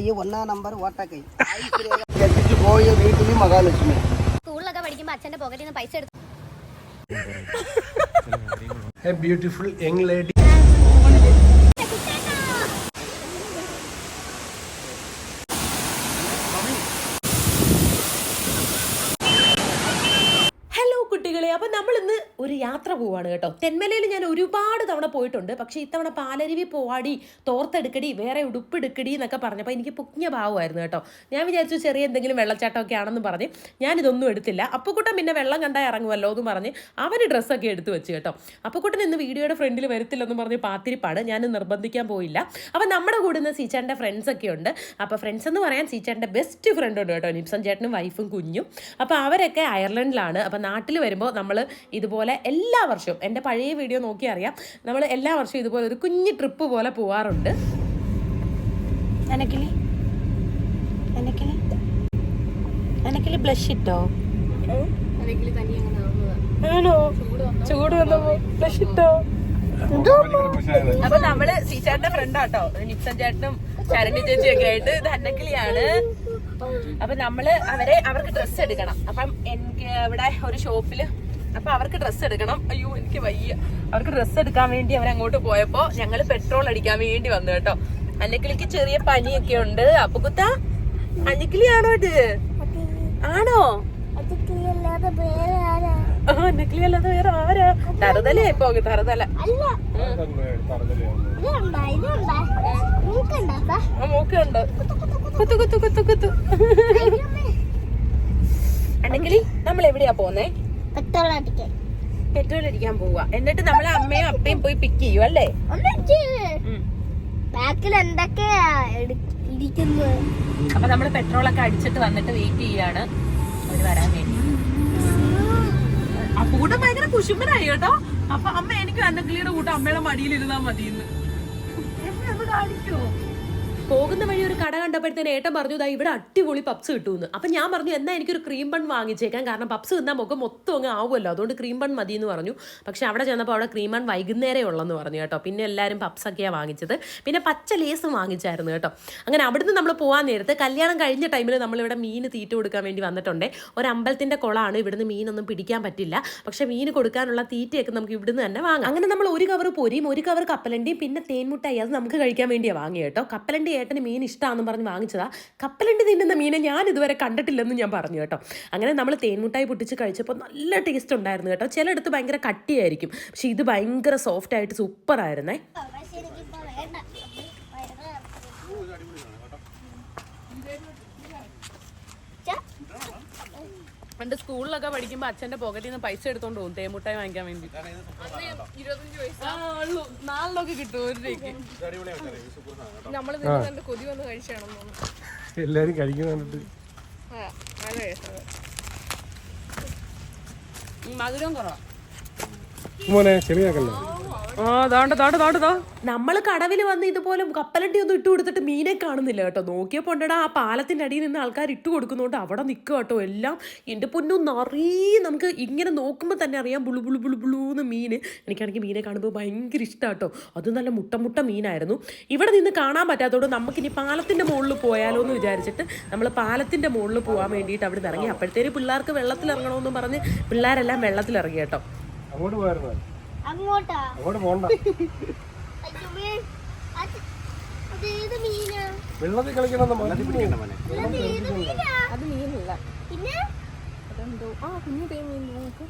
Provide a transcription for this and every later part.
ഈ ഒന്നാം നമ്പർ ഓട്ടക്കൈ കെട്ടിച്ച് പോയ വീട്ടിൽ മഹാലക്ഷ്മി. സ്കൂളിലൊക്കെ പഠിക്കുമ്പോൾ അച്ഛന്റെ പോക്കറ്റിൽ നിന്ന് പൈസ എടുത്ത് beautiful beautiful young lady. Hello കുട്ടികളെ അപ്പം നമ്മൾ ഇന്ന് ഒരു യാത്ര പോവാണ് കേട്ടോ. തെന്മലയിൽ ഞാൻ ഒരുപാട് തവണ പോയിട്ടുണ്ട്. പക്ഷേ ഇത്തവണ പാലരുവി പോവാടി തോർത്തെടുക്കടി വേറെ ഉടുപ്പ് ഉടുപ്പെടുക്കടി എന്നൊക്കെ പറഞ്ഞപ്പോൾ എനിക്ക് പുക്ഞ്ഞ ഭാവമായിരുന്നു കേട്ടോ. ഞാൻ വിചാരിച്ചു ചെറിയ എന്തെങ്കിലും വെള്ളച്ചാട്ടമൊക്കെ ആണെന്ന് പറഞ്ഞ് ഞാനിതൊന്നും എടുത്തില്ല. അപ്പുക്കുട്ടൻ പിന്നെ വെള്ളം കണ്ടാൽ ഇറങ്ങുമല്ലോ എന്ന് പറഞ്ഞ് അവന് ഡ്രസ്സൊക്കെ എടുത്തു വെച്ച് കേട്ടോ. അപ്പുക്കുട്ടൻ ഇന്ന് വീഡിയോയുടെ ഫ്രണ്ടിൽ വരത്തില്ലെന്ന് പറഞ്ഞ് പാത്തിരിപ്പാട് ഞാൻ നിർബന്ധിക്കാൻ പോയില്ല. അപ്പം നമ്മുടെ കൂടെ നിന്ന് സീച്ചാന്റെ ഫ്രണ്ട്സൊക്കെ ഉണ്ട്. അപ്പോൾ ഫ്രണ്ട്സ് എന്ന് പറയാൻ സീച്ചാന്റെ ബെസ്റ്റ് ഫ്രണ്ട് ഉണ്ട് കേട്ടോ. നിപ്സൺ ചേട്ടനും വൈഫും കുഞ്ഞും. അപ്പോൾ അവരൊക്കെ അയർലൻഡിലാണ്. അപ്പോൾ നാട്ടിൽ വരുമ്പോൾ നമ്മൾ ഇതുപോലെ എല്ലാ വർഷവും എന്റെ പഴയ വീഡിയോ നോക്കി അറിയാം. നമ്മൾ എല്ലാ വർഷവും ഇതുപോലെ ഒരു കുഞ്ഞു ട്രിപ്പ് പോലെ പോവാറുണ്ട്. അനക്കിലി അനക്കിലി അനക്കിലി ബ്ലഷ് ഇട്ടോ? ആണോ? ചൂട് വന്നപ്പോ ബ്ലഷ് ഇട്ടോ? അപ്പൊ നമ്മൾ സീച്ചാറിന്റെ ഫ്രണ്ടാട്ടോ നിപ്സൺ ചേട്ടനും ശരണി ചേച്ചിയൊക്കെ ആയിട്ട് ഇത് അന്നക്കിളിയാണ്. അപ്പൊ നമ്മൾ അവരെ അവർക്ക് ഡ്രസ്സ് എടുക്കണം. അപ്പം എനിക്ക് ഇവിടെ ഒരു ഷോപ്പിൽ അപ്പൊ അവർക്ക് ഡ്രസ്സ് എടുക്കണം. അയ്യോ എനിക്ക് വയ്യ. അവർക്ക് ഡ്രസ്സ് എടുക്കാൻ വേണ്ടി അവർ അങ്ങോട്ട് പോയപ്പോ ഞങ്ങൾ പെട്രോൾ അടിക്കാൻ വേണ്ടി വന്നു കേട്ടോ. അന്നക്കിളിക്ക് ചെറിയ പനിയൊക്കെ ഉണ്ട്. അപ്പൊ കുത്ത അന്നക്കിളിയാണോ ഇത്? ആണോ? അന്നക്കിളി അല്ലാതെ വേറെ ആരാ? തറുതലേ. ഇപ്പൊ തറുതല മൂക്കുണ്ട്. കുത്തു കുത്തു കുത്തു കുത്തു. അന്നെങ്കിലി നമ്മൾ എവിടെയാ പോന്നേ? പെട്രോൾ അടിക്കാൻ പോവാ. എന്നിട്ട് നമ്മളെ അമ്മയും അപ്പയും പോയി പിക്ക് ചെയ്യും അല്ലേ. ബാക്കിൽ എന്തൊക്കെയാ എടു- ഇരിക്കുന്നത് അപ്പൊ നമ്മൾ പെട്രോൾ ഒക്കെ അടിച്ചിട്ട് വന്നിട്ട് വെയിറ്റ് ചെയ്യാണ്. അവർ വരാൻ വേണ്ടി. അപ്പൊ കൂടെ ഭയങ്കര കുശുമ്പനായി കേട്ടോ. അപ്പൊ അമ്മ എനിക്ക് അന്നക്കിളിയുടെ കൂട്ടം അമ്മയുടെ മടിയിൽ ഇരുന്നാ മതിയെന്ന്. പോകുന്ന വഴി ഒരു കട കണ്ടപ്പോഴത്തേന് ഏട്ടൻ പറഞ്ഞു ഇതാ ഇവിടെ അടിപൊളി പപ്സ് കിട്ടുമെന്ന് അപ്പൊ ഞാൻ പറഞ്ഞു എന്നാ എനിക്കൊരു ക്രീം ബൺ വാങ്ങിച്ചേക്കാം. കാരണം പപ്സ് തിന്നാൽ മുഖം മൊത്തം അങ്ങ് ആവുമല്ലോ. അതുകൊണ്ട് ക്രീം ബൺ മതി എന്ന് പറഞ്ഞു. പക്ഷെ അവിടെ ചെന്നപ്പോൾ അവിടെ ക്രീം ബൺ വൈകുന്നേരം ഉള്ളെന്ന് പറഞ്ഞു കേട്ടോ. പിന്നെ എല്ലാവരും പപ്സൊക്കെയാണ് വാങ്ങിച്ചത്. പിന്നെ പച്ച ലേസും വാങ്ങിച്ചായിരുന്നു കേട്ടോ. അങ്ങനെ അവിടുന്ന് നമ്മൾ പോകാൻ നേരത്ത് കല്യാണം കഴിഞ്ഞ ടൈമിൽ നമ്മളിവിടെ മീൻ തീറ്റ കൊടുക്കാൻ വേണ്ടി വന്നിട്ടുണ്ടേ. ഒരു അമ്പലത്തിന്റെ കുളമാണ് ഇവിടുന്ന് മീനൊന്നും പിടിക്കാൻ പറ്റില്ല. പക്ഷെ മീൻ കൊടുക്കാനുള്ള തീറ്റയൊക്കെ നമുക്ക് ഇവിടുന്ന് തന്നെ വാങ്ങാം. അങ്ങനെ നമ്മൾ ഒരു കവർ പൊരിയും ഒരു കവർ കപ്പലണ്ടിയും പിന്നെ തേൻമുട്ടായി. അത് നമുക്ക് കഴിക്കാൻ വേണ്ടിയാണ് വാങ്ങിയ കേട്ടോ. കപ്പലണ്ടി ഏട്ടന് മീൻ ഇഷ്ടമാണെന്ന് പറഞ്ഞ് വാങ്ങിച്ചതാ. കപ്പലണ്ടി തിന്നുന്ന മീനെ ഞാൻ ഇതുവരെ കണ്ടിട്ടില്ലെന്ന് ഞാൻ പറഞ്ഞു കേട്ടോ. അങ്ങനെ നമ്മൾ തേൻമുട്ടായി പൊട്ടിച്ച് കഴിച്ചപ്പോൾ നല്ല ടേസ്റ്റ് ഉണ്ടായിരുന്നു കേട്ടോ. ചിലയിടത്ത് ഭയങ്കര കട്ടിയായിരിക്കും. പക്ഷെ ഇത് ഭയങ്കര സോഫ്റ്റ് ആയിട്ട് സൂപ്പർ ആയിരുന്നേ പണ്ട് സ്കൂളിലൊക്കെ പഠിക്കുമ്പോ അച്ഛന്റെ പോക്കറ്റിൽ നിന്ന് പൈസ എടുത്തോണ്ട് പോകും. തേമുട്ടായി വാങ്ങിക്കാൻ വേണ്ടി. ഉള്ളൂ. നമ്മൾ കിട്ടും ഒരു രൂപയ്ക്ക്. എല്ലാരും കഴിക്കുന്ന കണ്ടിട്ട്. മധുരം കുറവാ. ചെളിയാക്കല്ലേ? നമ്മൾ കടവിൽ വന്ന് ഇതുപോലെ കപ്പലണ്ടി ഒന്നും ഇട്ട് കൊടുത്തിട്ട് മീനെ കാണുന്നില്ല കേട്ടോ. നോക്കിയപ്പോൾ ഉണ്ടടാ ആ പാലത്തിന്റെ അടിയിൽ നിന്ന് ആൾക്കാർ ഇട്ട് കൊടുക്കുന്നോണ്ട് അവിടെ നിൽക്കുക കേട്ടോ എല്ലാം. എന്റെ പൊന്നും നിറയെ നമുക്ക് ഇങ്ങനെ നോക്കുമ്പോൾ തന്നെ അറിയാം ബുളു ബുളു ബുളു ബുളൂന്ന് മീൻ എനിക്കാണെങ്കിൽ മീനെ കാണുമ്പോൾ ഭയങ്കര ഇഷ്ടമാട്ടോ അത് നല്ല മുട്ട മുട്ട മീനായിരുന്നു. ഇവിടെ നിന്ന് കാണാൻ പറ്റാത്തതുകൊണ്ട് നമുക്കിനി പാലത്തിന്റെ മുകളിൽ പോയാലോ എന്ന് വിചാരിച്ചിട്ട് നമ്മൾ പാലത്തിന്റെ മുകളിൽ പോകാൻ വേണ്ടിയിട്ട് അവിടെ നിന്ന് ഇറങ്ങി. അപ്പോഴത്തേന് പിള്ളേർക്ക് വെള്ളത്തിൽ ഇറങ്ങണമെന്ന് പറഞ്ഞ് പിള്ളേരെല്ലാം വെള്ളത്തിൽ ഇറങ്ങി കേട്ടോ. അങ്ങോട്ട് പോയായിരുന്നു അങ്ങോട്ടാ? അങ്ങോട്ട് പോണ്ട. വെള്ളത്തിൽ കളിക്കണം അത് മീനില്ല. പിന്നെ? അതെന്തോ? ആ കുഞ്ഞു തേ മീൻ നോക്ക്.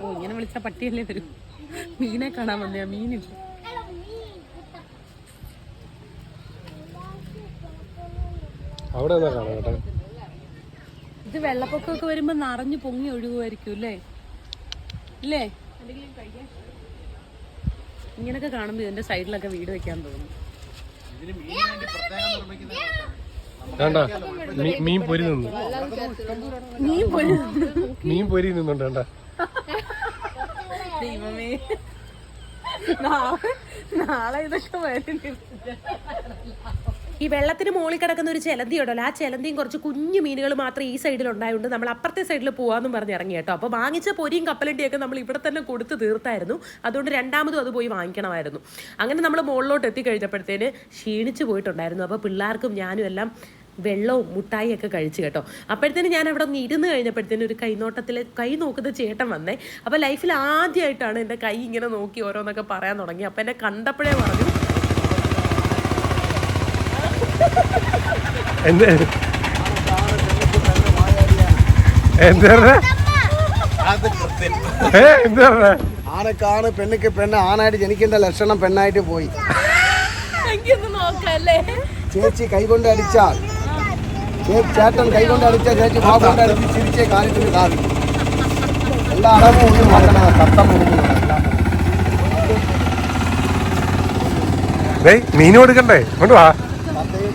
ഓ ഇങ്ങനെ വിളിച്ച പട്ടിയല്ലേ വരും മീനെ കാണാൻ വന്നയാ മീനില്ല അവിടെ കാണാം ഇത് വെള്ളപ്പൊക്കമൊക്കെ വരുമ്പോ നിറഞ്ഞു പൊങ്ങി ഒഴുകുമായിരിക്കും അല്ലേ? അല്ലേ ഇങ്ങനൊക്കെ കാണുമ്പോ ഇതിന്റെ സൈഡിലൊക്കെ വീട് വെക്കാൻ തോന്നും. വേണ്ട. മീൻ പൊരി നിന്നു. മീൻ പൊരി നിന്നുണ്ട് വേണ്ട. ദൈവമേ. നാളെ നാളെ ഇതൊക്കെ വരും ഈ വെള്ളത്തിന് മുകളിൽ കിടക്കുന്ന ഒരു ചെലന്തി ഉണ്ടല്ലോ ആ ചെലന്തിയും കുറച്ച് കുഞ്ഞു മീനുകൾ മാത്രം ഈ സൈഡിൽ ഉണ്ടായതുകൊണ്ട് നമ്മൾ അപ്പുറത്തെ സൈഡിൽ പോകാമെന്നും പറഞ്ഞ് ഇറങ്ങി കേട്ടോ. അപ്പോൾ വാങ്ങിച്ച പൊരിയും കപ്പലണ്ടിയൊക്കെ നമ്മൾ ഇവിടെ തന്നെ കൊടുത്ത് തീർത്തായിരുന്നു. അതുകൊണ്ട് രണ്ടാമതും അത് പോയി വാങ്ങിക്കണമായിരുന്നു. അങ്ങനെ നമ്മൾ മുകളിലോട്ട് എത്തിക്കഴിഞ്ഞപ്പോഴത്തേന് ക്ഷീണിച്ച് പോയിട്ടുണ്ടായിരുന്നു. അപ്പോൾ പിള്ളേർക്കും ഞാനും എല്ലാം വെള്ളവും മുട്ടായി ഒക്കെ കഴിച്ചു കേട്ടോ. അപ്പോഴത്തേന് ഞാൻ അവിടെ ഒന്ന് ഇരുന്ന് കഴിഞ്ഞപ്പോഴത്തേന് ഒരു കൈനോട്ടത്തിൽ കൈ നോക്കുന്ന ചേട്ടൻ വന്നേ. അപ്പോൾ ലൈഫിൽ ആദ്യമായിട്ടാണ് എന്റെ കൈ ഇങ്ങനെ നോക്കി ഓരോന്നൊക്കെ പറയാൻ തുടങ്ങി. അപ്പോൾ എന്നെ കണ്ടപ്പോഴേ പറഞ്ഞു? ആണക്കാണ് പെണ്ണുക്ക് പെണ്ണ് ആണായിട്ട് ജനിക്കേണ്ട ലക്ഷണം പെണ്ണായിട്ട് പോയി. ചേച്ചി കൈകൊണ്ട് അടിച്ചാൽ ചേട്ടൻ കൈകൊണ്ട് അടിച്ച ചേച്ചി വാ കൊണ്ട് അടിച്ച് ചിരിച്ചേ കാര്യത്തിന് കാവി എല്ലാ അടവും ഒന്നും നോക്കണ തത്തം കൊടുക്കുന്നു മീൻ കൊടുക്കണ്ടേ കൊണ്ട് വാ.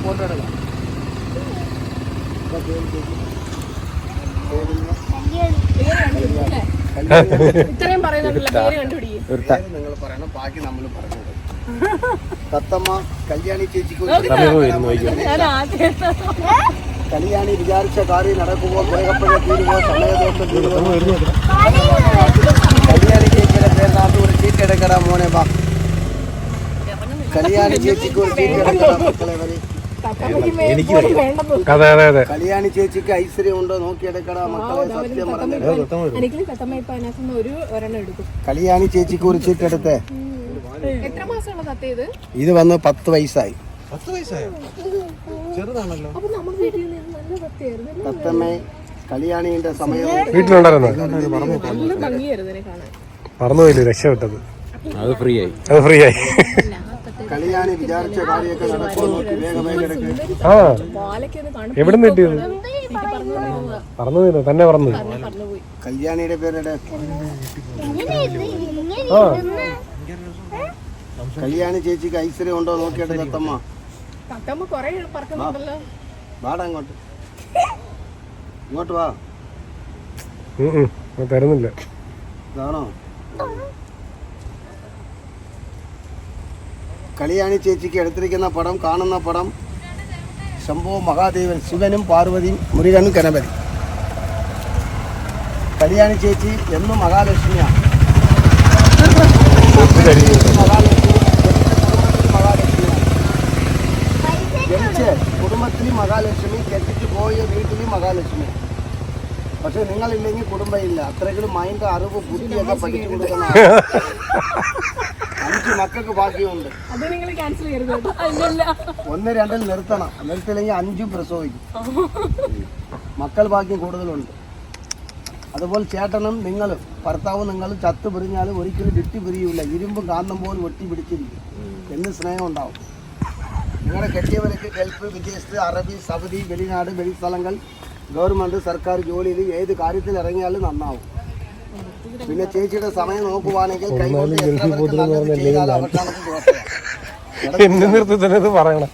ഫോട്ടോ എടുക്കാം. ഇത്രയും പറയുന്നുണ്ടല്ലോ പേര് കണ്ടുപിടിക്കും. പേര് നിങ്ങൾ പറയണം ബാക്കി നമ്മൾ തത്തമ്മ കല്യാണി ചേച്ചിക്ക് കല്യാണി വിചാരിച്ച കാര്യം നടക്കുമോ വേഗപ്പഴ തീരുമോ സമയദോഷം തീരുമോ കല്യാണി ചേച്ചിയുടെ പേരിനകത്ത് ഒരു ചീറ്റ് എടുക്കടാ മോനെ ബാ. കല്യാണി ചേച്ചിക്ക് ഒരു ചീറ്റ് എടുക്കടാ മക്കളെ വരി. അതെ അതെ അതെ. കല്യാണി ചേച്ചിക്ക് ഐശ്വര്യം ഉണ്ടോ? നോക്കിയെടുക്കടാ മക്കളെ സത്യം പറഞ്ഞു കല്യാണി ചേച്ചിക്ക് ഒരു ചീറ്റ് എടുത്തേ. ഇത് വന്ന് പത്ത് വയസ്സായി. തത്തമ്മേ സമയം വീട്ടിലുണ്ടായിരുന്നോ? മറന്നുപോയില്ലേ രക്ഷപ്പെട്ടത്? അത് ഫ്രീ ആയി അത് ഫ്രീ ആയി വിചാരിച്ച കാര്യമൊക്കെ കാണും എവിടെ നിന്ന് കിട്ടിയത്? പറന്നതില്ല തന്നെ പറഞ്ഞു കല്യാണിയുടെ പേരുടെ കല്യാണി ചേച്ചിക്ക് ഐശ്വര്യം ഉണ്ടോ നോക്കിയിട്ട് തത്തമ്മ തത്തമ്മ കൊറേ പറക്കുന്നുണ്ടല്ലോ. വാടാ അങ്ങോട്ട്. ഇങ്ങോട്ട് വാ. തരുന്നില്ല. ഇതാണോ? കല്യാണി ചേച്ചിക്ക് എടുത്തിരിക്കുന്ന പടം കാണുന്ന പടം. ശംഭോ മഹാദേവൻ ശിവനും പാർവതിയും മുരുകനും ഗണപതി. കല്യാണി ചേച്ചി എന്നും മഹാലക്ഷ്മിയാണ് മഹാലക്ഷ്മി മഹാലക്ഷ്മിയാണ് ജനിച്ച് കുടുംബത്തിൽ മഹാലക്ഷ്മി കെട്ടിച്ച് പോയ വീട്ടിൽ മഹാലക്ഷ്മി. പക്ഷെ നിങ്ങളില്ലെങ്കിൽ കുടുംബമില്ല. അത്രയ്ക്കും മൈൻഡ് അറിവ് ബുദ്ധിയൊക്കെ പഠിച്ചു കൊടുക്കണം. അഞ്ച് മക്കൾക്ക് നിങ്ങൾ അതിനല്ല ഒന്ന് രണ്ടിൽ നിർത്തണം. നിർത്തില്ലെങ്കിൽ അഞ്ചും പ്രസവിക്കും. മക്കൾ ഭാഗ്യം കൂടുതലുണ്ട്. അതുപോലെ ചേട്ടനും നിങ്ങളും ഭർത്താവും നിങ്ങളും ചത്തു പിരിഞ്ഞാലും ഒരിക്കലും വിട്ടി പിരിയൂല. ഇരുമ്പും കാന്തം പോലും ഒട്ടി പിടിച്ചിരിക്കും. എന്ന് സ്നേഹം ഉണ്ടാവും. നിങ്ങളുടെ കെട്ടിയവർക്ക് ഗൾഫ് വിദേശത്ത് അറബി സൗദി വെളിനാട് വെളി സ്ഥലങ്ങൾ ഗവൺമെന്റ് സർക്കാർ ജോലിയിൽ ഏത് കാര്യത്തിൽ ഇറങ്ങിയാലും നന്നാവും. പിന്നെ ചേച്ചിയുടെ സമയം നോക്കുവാണെങ്കിൽ എന്നെ നിർത്തി തന്നെ ഇത് പറയണം.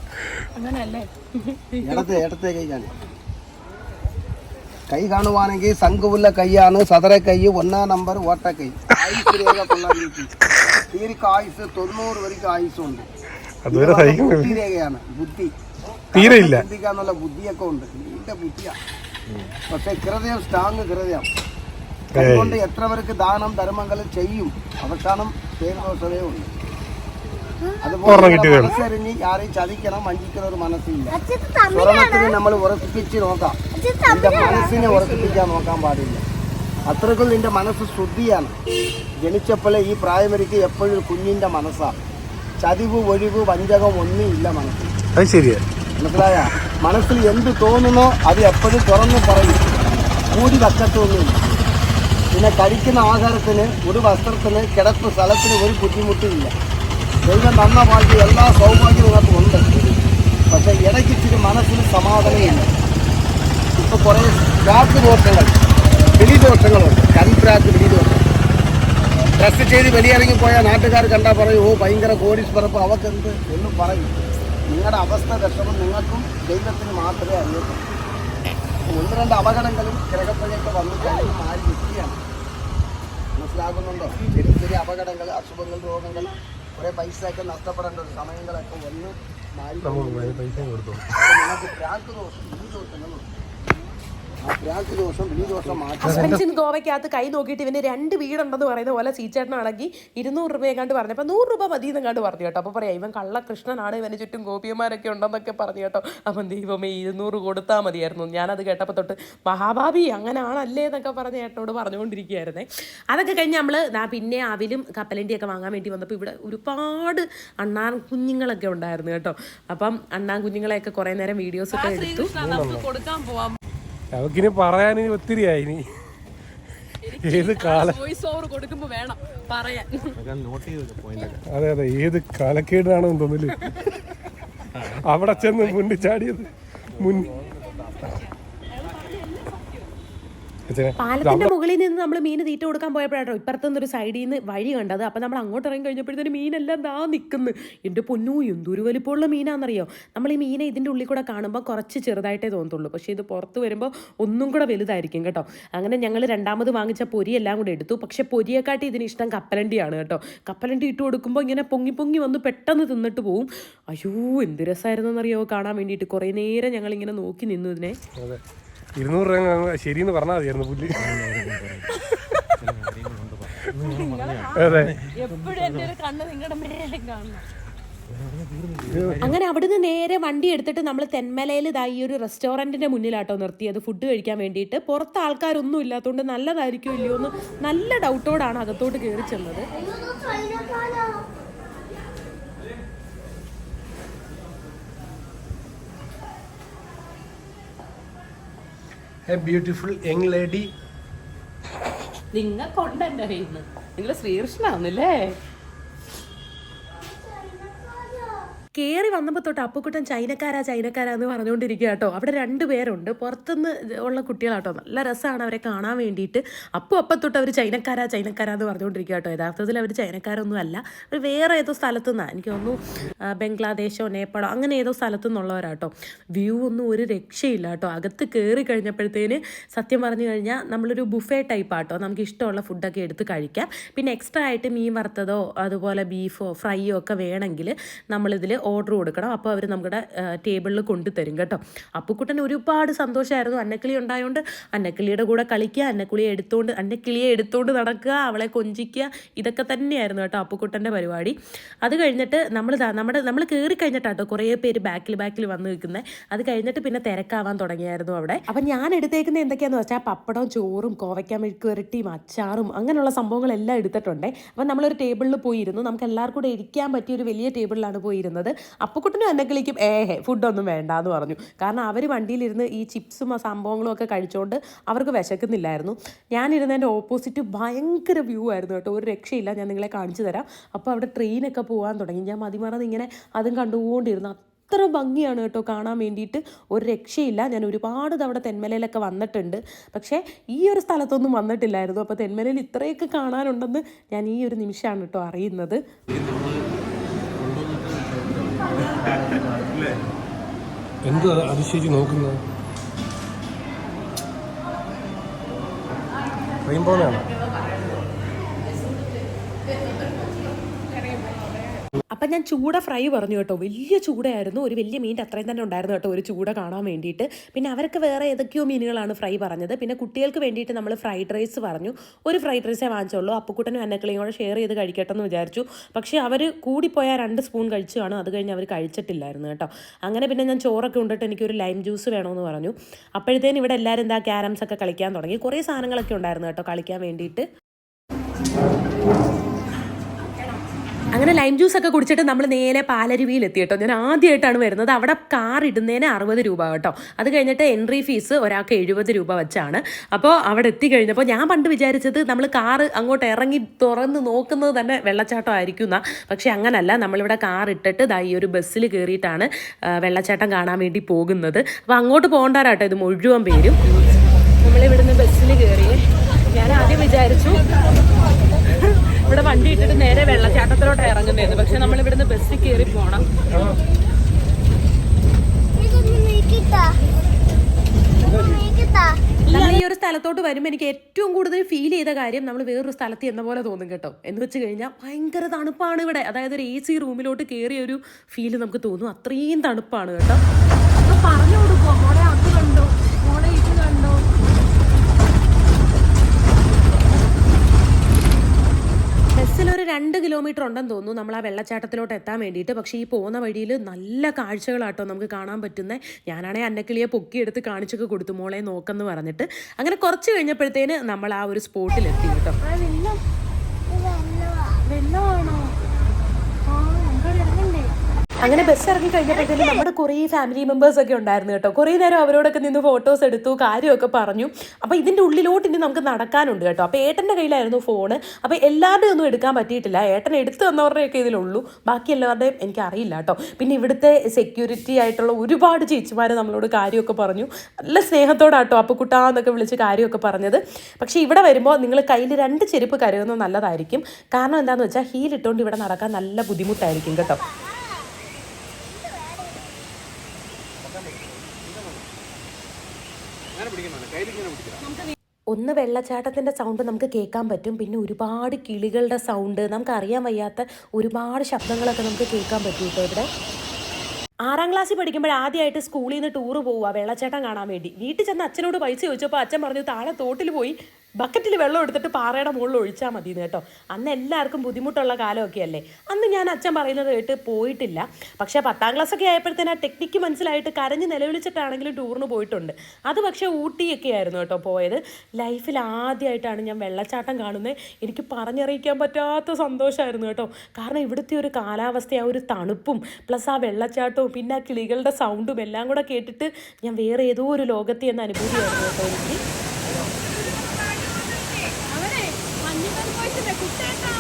ഇടത്തെ ഇടത്തെ കൈയാണ് കൈ കാണുവാണെങ്കിൽ ശംഖുവുള്ള കൈയാണ് സദര കൈ ഒന്നാം നമ്പർ ഓട്ടക്കൈ ആയുസ് രേഖ കൊള്ളാതിരിക്കും തീർക്ക് ആയുസ് തൊണ്ണൂറ് വരെക്കും ആയുസ്സുണ്ട് അതുവരെ സഹിക്കുന്നു ബുദ്ധി. തീരെ ഇല്ല ചിന്തിക്കാന്നുള്ള ബുദ്ധിയൊക്കെ ഉണ്ട്. നീണ്ട ബുദ്ധിയാ. പക്ഷെ ഹൃദയം സ്ട്രാങ് ഹൃദയം അതുകൊണ്ട് എത്ര പേർക്ക് ദാനം ധർമ്മങ്ങൾ ചെയ്യും അവസാനം പേരുദോഷതേ ഉണ്ട് അതുപോലെ മനസ്സരിഞ്ഞ് ആരെയും ചതിക്കണം വഞ്ചിക്കുന്ന ഒരു മനസ്സില്ല സ്വർണത്തിന് നമ്മൾ ഉറപ്പിച്ച് നോക്കാം. നിന്റെ മനസ്സിനെ ഉറപ്പിക്കാൻ നോക്കാൻ പാടില്ല. അത്രക്കും നിന്റെ മനസ്സ് ശുദ്ധിയാണ്. ജനിച്ചപ്പോഴേ ഈ പ്രായമരിക്ക് എപ്പോഴും കുഞ്ഞിന്റെ മനസ്സാ. ചതിവ് ഒഴിവ് വഞ്ചകം ഒന്നും ഇല്ല മനസ്സിൽ. അത് ശരിയാ. മനസ്സിലായ? മനസ്സിൽ എന്ത് തോന്നുന്നോ അത് എപ്പോഴും തുറന്നു പറയും. കൂടി വക്കത്തൊന്നുമില്ല പിന്നെ കഴിക്കുന്ന ആഹാരത്തിന് ഒരു വസ്ത്രത്തിന് കിടപ്പ് സ്ഥലത്തിന് ഒരു ബുദ്ധിമുട്ടില്ല ദൈവം തന്ന ഭാഗ്യം എല്ലാ സൗഭാഗ്യവും നിങ്ങൾക്ക് ഉണ്ട്. പക്ഷേ ഇടയ്ക്ക് ഇച്ചിരി മനസ്സിന് സമാധാനമില്ല. ഇപ്പോൾ കുറേ രാത്രി ദോഷങ്ങൾ വെളിദോഷങ്ങളുണ്ട് കരിപ്രാക്ക് വെളിദോഷം ഡ്രസ് ചെയ്ത് വെളിയിറങ്ങി പോയാൽ നാട്ടുകാർ കണ്ടാൽ പറയും ഓ ഭയങ്കര കോടീശ്വരപ്പ്. അവക്കെന്ത്? എന്ന് പറയും. നിങ്ങളുടെ അവസ്ഥ വിഷമം നിങ്ങൾക്കും ദൈവത്തിന് മാത്രമേ അറിയത്തുള്ളൂ. ഒന്ന് രണ്ട് അപകടങ്ങളും ഗ്രഹപ്പഴയൊക്കെ വന്നിട്ടാണ് ആരും മാറി നിൽക്കുകയാണ്. മനസ്സിലാകുന്നുണ്ടോ? ചെറിയ ചെറിയ അപകടങ്ങൾ അസുഖങ്ങൾ രോഗങ്ങൾ കുറേ പൈസയൊക്കെ നഷ്ടപ്പെടേണ്ട ഒരു സമയങ്ങളൊക്കെ വന്ന് മാറി. പൈസ കൊടുത്തു. നിങ്ങൾക്ക് പ്രാക്ക് ദോഷം ഈ ദോഷങ്ങൾ ആ പ്രാക്ക് ദോഷം ഈ ദോഷം മാറ്റി. ഹസ്ബൻഡ്സിൻ ഗോവയ്ക്കകത്ത് കൈ നോക്കിയിട്ട് ഇവന് രണ്ട് വീടുണ്ടെന്ന് പറയുന്ന പോലെ സീച്ചേട്ടനാണെങ്കിൽ ഇരുന്നൂറ് രൂപയെ കണ്ട് പറഞ്ഞു. അപ്പോൾ നൂറ് രൂപ മതി എന്നെങ്ങാണ്ട് പറഞ്ഞു കേട്ടോ. അപ്പോൾ പറയാം ഇവൻ കള്ളകൃഷ്ണനാണ് ഇവന് ചുറ്റും ഗോപിയന്മാരൊക്കെ ഉണ്ടെന്നൊക്കെ പറഞ്ഞു കേട്ടോ. അപ്പം ദൈവമേ ഇരുന്നൂറ് കൊടുത്താൽ മതിയായിരുന്നു. ഞാനത് കേട്ടപ്പോൾ തൊട്ട് മഹാഭാബി അങ്ങനെയാണല്ലേ എന്നൊക്കെ പറഞ്ഞ് ഏട്ടനോട് പറഞ്ഞുകൊണ്ടിരിക്കുകയായിരുന്നേ അതൊക്കെ കഴിഞ്ഞ് നമ്മൾ പിന്നെ അവിലും കപ്പലണ്ടിയൊക്കെ വാങ്ങാൻ വേണ്ടി വന്നപ്പോൾ ഇവിടെ ഒരുപാട് അണ്ണാൻ കുഞ്ഞുങ്ങളൊക്കെ ഉണ്ടായിരുന്നു കേട്ടോ. അപ്പം അണ്ണാൻ കുഞ്ഞുങ്ങളെയൊക്കെ കുറേ നേരം വീഡിയോസൊക്കെ എടുത്തു. കൊടുക്കാൻ പോവാം. അവക്കിനി പറയാൻ ഇനി ഒത്തിരിയായി ഇനി. ഏത് കാല വോയിസ് ഓവർ കൊടുക്കുമ്പോൾ വേണം പറയാൻ. അതെ അതെ ഏത് കാലക്കേടാണെന്ന് തോന്നില്ല അവിടെ ചെന്ന് മുന്നിൽ ചാടിയത്. മുൻ അച്ഛനെ, പാലത്തിന്റെ മുകളിൽ നിന്ന് നമ്മൾ മീൻ തീറ്റ കൊടുക്കാൻ പോയപ്പോഴാട്ടോ ഇപ്പുറത്തു ഒരു സൈഡിൽ നിന്ന് വഴി കണ്ടത്. അപ്പോൾ നമ്മൾ അങ്ങോട്ട് ഇറങ്ങി കഴിഞ്ഞപ്പോഴത്തേന് മീനെല്ലാം ദാ നിൽക്കുന്നു എന്റെ പൊന്നു എന്തൊരു വലിപ്പമുള്ള മീനാണെന്നറിയോ നമ്മൾ ഈ മീനെ ഇതിന്റെ ഉള്ളിൽ കൂടെ കാണുമ്പോൾ കുറച്ച് ചെറുതായിട്ടേ തോന്നത്തുള്ളൂ പക്ഷേ ഇത് പുറത്ത് വരുമ്പോൾ ഒന്നും കൂടെ വലുതായിരിക്കും കേട്ടോ. അങ്ങനെ ഞങ്ങൾ രണ്ടാമത് വാങ്ങിച്ച പൊരി എല്ലാം കൂടെ എടുത്തു. പക്ഷേ പൊരിയെക്കാട്ടി ഇതിന് ഇഷ്ടം കപ്പലണ്ടിയാണ് കേട്ടോ. കപ്പലണ്ടി ഇട്ട് കൊടുക്കുമ്പോൾ ഇങ്ങനെ പൊങ്ങി പൊങ്ങി വന്ന് പെട്ടെന്ന് തിന്നിട്ട് പോവും. അയ്യോ എന്ത് രസമായിരുന്നെന്നറിയോ കാണാൻ വേണ്ടിയിട്ട്. കുറേ നേരം ഞങ്ങൾ ഇങ്ങനെ നോക്കി നിന്നു ഇതിനെ. ഇരുന്നൂറ് രൂപ ശരിയെന്ന് പറഞ്ഞാൽ മതിയായിരുന്നു പുല്ല് അതെ. എപ്പോഴും എന്റെ ഒരു കണ്ണ് നിങ്ങളുടെ മേലെ കാണണം അങ്ങനെ അവിടുന്ന് നേരെ വണ്ടി എടുത്തിട്ട് നമ്മൾ തെന്മലയിൽ ഇതാ ഈ ഒരു റെസ്റ്റോറന്റിന്റെ മുന്നിലാട്ടോ നിർത്തിയത് ഫുഡ് കഴിക്കാൻ വേണ്ടിയിട്ട്. പുറത്ത് ആൾക്കാരൊന്നും ഇല്ലാത്തതുകൊണ്ട് നല്ലതായിരിക്കും ഇല്ലയോ എന്ന് നല്ല ഡൗട്ടോടാണ് അകത്തോട്ട് കയറി ചെന്നത് അയ്യോ ഇത് ചൈനക്കാരാ. എ ബ്യൂട്ടിഫുൾ യങ് ലേഡി നിങ്ങൾ നിന്ന് നിങ്ങൾ ശ്രീകൃഷ്ണാവുന്നില്ലേ കയറി വന്നപ്പോൾ തൊട്ട് അപ്പുക്കുട്ടൻ ചൈനക്കാരാ ചൈനക്കാരാ എന്ന് പറഞ്ഞുകൊണ്ടിരിക്കുക കേട്ടോ. അവിടെ രണ്ട് പേരുണ്ട്. പുറത്തുനിന്ന് ഉള്ള കുട്ടികളാട്ടോ നല്ല രസമാണ് അവരെ കാണാൻ വേണ്ടിയിട്ട്. അപ്പു അപ്പം തൊട്ട് അവർ ചൈനക്കാരാ ചൈനക്കാരാ എന്ന് പറഞ്ഞുകൊണ്ടിരിക്കുക കേട്ടോ. യഥാർത്ഥത്തിൽ അവർ ചൈനക്കാരൊന്നും അല്ല അവർ വേറെ ഏതോ സ്ഥലത്തു നിന്നാണ് എനിക്ക് തോന്നുന്നു ബംഗ്ലാദേശോ നേപ്പാളോ അങ്ങനെ ഏതോ സ്ഥലത്തു നിന്നുള്ളവരാട്ടോ വ്യൂ ഒന്നും ഒരു രക്ഷയില്ല കേട്ടോ. അകത്ത് കയറി കഴിഞ്ഞപ്പോഴത്തേന് സത്യം പറഞ്ഞു കഴിഞ്ഞാൽ നമ്മളൊരു ബുഫേ ടൈപ്പ് ആട്ടോ നമുക്ക് ഇഷ്ടമുള്ള ഫുഡൊക്കെ എടുത്ത് കഴിക്കാം. പിന്നെ എക്സ്ട്രാ ആയിട്ട് മീൻ വറുത്തതോ അതുപോലെ ബീഫോ ഫ്രൈയോ ഒക്കെ വേണമെങ്കിൽ നമ്മളിതിൽ ഓർഡർ കൊടുക്കണം. അപ്പോൾ അവർ നമ്മുടെ ടേബിളിൽ കൊണ്ടുതരും കേട്ടോ. അപ്പുക്കുട്ടൻ ഒരുപാട് സന്തോഷമായിരുന്നു അന്നക്കിളി ഉണ്ടായതുകൊണ്ട് അന്നക്കിളിയുടെ കൂടെ കളിക്കുക അന്നക്കിളിയെ എടുത്തുകൊണ്ട് അന്നക്കിളിയെ എടുത്തുകൊണ്ട് നടക്കുക അവളെ കൊഞ്ചിക്കുക ഇതൊക്കെ തന്നെയായിരുന്നു കേട്ടോ അപ്പുക്കുട്ടന്റെ പരിപാടി. അത് കഴിഞ്ഞിട്ട് നമ്മൾ നമ്മുടെ നമ്മൾ കയറി കഴിഞ്ഞിട്ടാട്ടോ കുറേ പേര് ബാക്കിൽ ബാക്കിൽ വന്ന് നിൽക്കുന്നത് അത് കഴിഞ്ഞിട്ട് പിന്നെ തിരക്കാവാൻ തുടങ്ങിയായിരുന്നു അവിടെ. അപ്പം ഞാൻ എടുത്തേക്കുന്നത് എന്തൊക്കെയാന്ന് വെച്ചാൽ പപ്പടവും ചോറും കോവയ്ക്ക മെഴുക്ക് വരട്ടിയും അച്ചാറും അങ്ങനെയുള്ള സംഭവങ്ങളെല്ലാം എടുത്തിട്ടുണ്ട്. അപ്പം നമ്മളൊരു ടേബിളിൽ പോയിരുന്നു. നമുക്ക് എല്ലാവർക്കും കൂടെ ഇരിക്കാൻ പറ്റിയ ഒരു വലിയ ടേബിളിലാണ് പോയിരുന്നത്. അപ്പക്കുട്ടനും കളിക്കും ഏഹേ ഫുഡൊന്നും വേണ്ട എന്ന് പറഞ്ഞു. കാരണം അവർ വണ്ടിയിലിരുന്ന് ഈ ചിപ്സും ആ സംഭവങ്ങളും ഒക്കെ കഴിച്ചുകൊണ്ട് അവർക്ക് വിശക്കുന്നില്ലായിരുന്നു. ഞാനിരുന്നതിന്റെ ഓപ്പോസിറ്റ് ഭയങ്കര വ്യൂ ആയിരുന്നു കേട്ടോ. ഒരു രക്ഷയില്ല ഞാൻ നിങ്ങളെ കാണിച്ചു തരാം. അപ്പോൾ അവിടെ ട്രെയിനൊക്കെ പോകാൻ തുടങ്ങി. ഞാൻ മതിമറന്ന് ഇങ്ങനെ അതും കണ്ടുകൊണ്ടിരുന്നു. അത്ര ഭംഗിയാണ് കേട്ടോ കാണാൻ വേണ്ടിയിട്ട്. ഒരു രക്ഷയില്ല ഞാൻ ഒരുപാട് തവണ തെന്മലയിലൊക്കെ വന്നിട്ടുണ്ട്. പക്ഷേ ഈ ഒരു സ്ഥലത്തൊന്നും വന്നിട്ടില്ലായിരുന്നു. അപ്പോൾ തെന്മലയിൽ ഇത്രയൊക്കെ കാണാനുണ്ടെന്ന് ഞാൻ ഈ ഒരു നിമിഷമാണ് കേട്ടോ അറിയുന്നത്. എന്ത് അതിശയിച്ച് നോക്കുന്നത്? ട്രെയിൻ അപ്പം ഞാൻ ചൂട ഫ്രൈ പറഞ്ഞു കേട്ടോ. വലിയ ചൂടയായിരുന്നു. ഒരു വലിയ മീന്റെ അത്രയും തന്നെ ഉണ്ടായിരുന്നു കേട്ടോ ഒരു ചൂട കാണാൻ വേണ്ടിയിട്ട്. പിന്നെ അവർക്ക് വേറെ ഏതൊക്കെയോ മീനുകളാണ് ഫ്രൈ പറഞ്ഞത്. പിന്നെ കുട്ടികൾക്ക് വേണ്ടിയിട്ട് നമ്മൾ ഫ്രൈഡ് റൈസ് പറഞ്ഞു. ഒരു ഫ്രൈഡ് റൈസേ വാങ്ങിച്ചുള്ളൂ. അപ്പുക്കുട്ടനും അന്നക്കളെയും കൂടെ ഷെയർ ചെയ്ത് കഴിക്കട്ടെ എന്ന് വിചാരിച്ചു. പക്ഷേ അവർ കൂടിപ്പോയാൽ രണ്ട് സ്പൂൺ കഴിച്ചു കാണും അത് കഴിഞ്ഞ് അവർ കഴിച്ചിട്ടില്ലായിരുന്നു കേട്ടോ. അങ്ങനെ പിന്നെ ഞാൻ ചോറൊക്കെ ഉണ്ടിട്ട് എനിക്കൊരു ലൈം ജ്യൂസ് വേണമെന്ന് പറഞ്ഞു. അപ്പോഴത്തേനും ഇവിടെ എല്ലാവരും എന്താ ക്യാരംസ് ഒക്കെ കളിക്കാൻ തുടങ്ങി. കുറേ സാധനങ്ങളൊക്കെ ഉണ്ടായിരുന്നു കേട്ടോ കളിക്കാൻ വേണ്ടിയിട്ട്. അങ്ങനെ ലൈം ജ്യൂസ് ഒക്കെ കുടിച്ചിട്ട് നമ്മൾ നേരെ പാലരുവിയിൽ എത്തി കേട്ടോ ഞാൻ ആദ്യമായിട്ടാണ് വരുന്നത്. അവിടെ കാർ ഇടുന്നതിന് അറുപത് രൂപ കേട്ടോ. അത് കഴിഞ്ഞിട്ട് എൻട്രി ഫീസ് ഒരാൾക്ക് എഴുപത് രൂപ വെച്ചാണ്. അപ്പോൾ അവിടെ എത്തി കഴിഞ്ഞപ്പോൾ ഞാൻ പണ്ട് വിചാരിച്ചത് നമ്മൾ കാർ അങ്ങോട്ട് ഇറങ്ങി തുറന്ന് നോക്കുന്നത് തന്നെ വെള്ളച്ചാട്ടം ആയിരിക്കും എന്നാ. പക്ഷേ അങ്ങനല്ല. നമ്മളിവിടെ കാർ ഇട്ടിട്ട് ദാ ഈ ഒരു ബസ്സിൽ കയറിയിട്ടാണ് വെള്ളച്ചാട്ടം കാണാൻ വേണ്ടി പോകുന്നത്. അപ്പോൾ അങ്ങോട്ട് പോകണ്ടാരാട്ടോ ഇത് മുഴുവൻ പേരും. നമ്മളിവിടുന്ന് ബസ്സിൽ കയറി ഞാൻ ആദ്യം വിചാരിച്ചു ഇവിടെ വണ്ടി ഇട്ടിട്ട് നേരെ വെള്ളച്ചാട്ടത്തിലോട്ട് ഇറങ്ങുന്നതായിരുന്നു പക്ഷെ നമ്മൾ ഇവിടുന്ന് ബസ്സിൽ കയറി പോണം. നമ്മൾ ഈ ഒരു സ്ഥലം സ്ഥലത്തോട്ട് വരുമ്പോൾ എനിക്ക് ഏറ്റവും കൂടുതൽ ഫീൽ ചെയ്ത കാര്യം നമ്മൾ വേറൊരു സ്ഥലത്ത് എന്ന പോലെ തോന്നും കേട്ടോ. എന്ന് വെച്ച് കഴിഞ്ഞാൽ ഭയങ്കര തണുപ്പാണ് ഇവിടെ. അതായത് ഒരു എ സി റൂമിലോട്ട് കയറിയ ഒരു ഫീൽ നമുക്ക് തോന്നും. അത്രയും തണുപ്പാണ് കേട്ടോ. അപ്പൊ പറഞ്ഞു കൊടുക്കോ മോളെ അത് കണ്ടോ മോളെ ഇത് കണ്ടോ ഒരു രണ്ട് കിലോമീറ്റർ ഉണ്ടെന്ന് തോന്നുന്നു. നമ്മൾ ആ വെള്ളച്ചാട്ടത്തിലോട്ട് എത്താൻ വേണ്ടിയിട്ട്. പക്ഷേ ഈ പോകുന്ന വഴിയിൽ നല്ല കാഴ്ചകളാട്ടോ നമുക്ക് കാണാൻ പറ്റുന്നത് ഞാനാണെങ്കിൽ അന്നക്കിളിയെ പൊക്കിയെടുത്ത് കാണിച്ചൊക്കെ കൊടുത്തു മോളെ നോക്കെന്ന് പറഞ്ഞിട്ട്. അങ്ങനെ കുറച്ച് കഴിഞ്ഞപ്പോഴത്തേന് നമ്മൾ ആ ഒരു സ്പോട്ടിലെത്തി കേട്ടോ. വെള്ളമാണോ? അങ്ങനെ ബസ് ഇറങ്ങി കഴിഞ്ഞപ്പോഴത്തേക്കും നമ്മുടെ കുറേ ഫാമിലി മെമ്പേഴ്സ് ഒക്കെ ഉണ്ടായിരുന്നു കേട്ടോ. കുറേ നേരം അവരോടൊക്കെ നിന്ന് ഫോട്ടോസ് എടുത്തു കാര്യമൊക്കെ പറഞ്ഞു. അപ്പോൾ ഇതിന്റെ ഉള്ളിലോട്ട് ഇനി നമുക്ക് നടക്കാനുണ്ട് കേട്ടോ. അപ്പോൾ ഏട്ടന്റെ കയ്യിലായിരുന്നു ഫോണ് അപ്പോൾ എല്ലാവരുടെയും ഒന്നും എടുക്കാൻ പറ്റിയിട്ടില്ല. ഏട്ടൻ എടുത്തു തന്നവരുടെയൊക്കെ ഇതിലുള്ളൂ. ബാക്കി എല്ലാവരുടെയും എനിക്ക് അറിയില്ല കേട്ടോ. പിന്നെ ഇവിടുത്തെ സെക്യൂരിറ്റി ആയിട്ടുള്ള ഒരുപാട് ചേച്ചിമാർ നമ്മളോട് കാര്യമൊക്കെ പറഞ്ഞു. നല്ല സ്നേഹത്തോടാട്ടോ അപ്പക്കുട്ടാന്നൊക്കെ വിളിച്ച് കാര്യമൊക്കെ പറഞ്ഞത്. പക്ഷേ ഇവിടെ വരുമ്പോൾ നിങ്ങൾ കയ്യിൽ രണ്ട് ചെരുപ്പ് കരുതുന്നത് നല്ലതായിരിക്കും. കാരണം എന്താണെന്ന് വെച്ചാൽ ഹീൽ ഇട്ടുകൊണ്ട് ഇവിടെ നടക്കാൻ നല്ല ബുദ്ധിമുട്ടായിരിക്കും കേട്ടോ. ഒന്ന് വെള്ളച്ചാട്ടത്തിന്റെ സൗണ്ട് നമുക്ക് കേൾക്കാൻ പറ്റും. പിന്നെ ഒരുപാട് കിളികളുടെ സൗണ്ട് നമുക്ക് അറിയാൻ വയ്യാത്ത ഒരുപാട് ശബ്ദങ്ങളൊക്കെ നമുക്ക് കേൾക്കാൻ പറ്റും കേട്ടോ ഇവിടെ. ആറാം ക്ലാസ്സിൽ പഠിക്കുമ്പോൾ ആദ്യമായിട്ട് സ്കൂളിൽ നിന്ന് ടൂറ് പോവുക വെള്ളച്ചാട്ടം കാണാൻ വേണ്ടി. വീട്ടിൽ ചെന്ന് അച്ഛനോട് പൈസ ചോദിച്ചപ്പോൾ അച്ഛൻ പറഞ്ഞു താഴെ തോട്ടിൽ പോയി ബക്കറ്റിൽ വെള്ളം എടുത്തിട്ട് പാറയുടെ മുകളിൽ ഒഴിച്ചാൽ മതി കേട്ടോ. അന്ന് എല്ലാവർക്കും ബുദ്ധിമുട്ടുള്ള കാലമൊക്കെ അല്ലേ അന്ന് ഞാൻ അച്ഛൻ പറയുന്നത് കേട്ട് പോയിട്ടില്ല. പക്ഷേ പത്താം ക്ലാസ്സൊക്കെ ആയപ്പോഴത്തേന് ആ ടെക്നിക്ക് മനസ്സിലായിട്ട് കരഞ്ഞ് നിലവിളിച്ചിട്ടാണെങ്കിലും ടൂറിന് പോയിട്ടുണ്ട്. അത് പക്ഷേ ഊട്ടിയൊക്കെ ആയിരുന്നു കേട്ടോ പോയത്. ലൈഫിൽ ആദ്യമായിട്ടാണ് ഞാൻ വെള്ളച്ചാട്ടം കാണുന്നത്. എനിക്ക് പറഞ്ഞറിയിക്കാൻ പറ്റാത്ത സന്തോഷമായിരുന്നു കേട്ടോ. കാരണം ഇവിടുത്തെ ഒരു കാലാവസ്ഥ ആ ഒരു തണുപ്പും പ്ലസ് ആ വെള്ളച്ചാട്ടവും പിന്നെ ആ കിളികളുടെ സൗണ്ടും എല്ലാം കൂടെ കേട്ടിട്ട് ഞാൻ വേറെ ഏതോ ഒരു ലോകത്തെ എന്ന അനുഭൂതിയായിരുന്നു കേട്ടോ എനിക്ക്. അവനെ മഞ്ഞുമൽ പോയിട്ടില്ല കുട്ടേട്ടാ.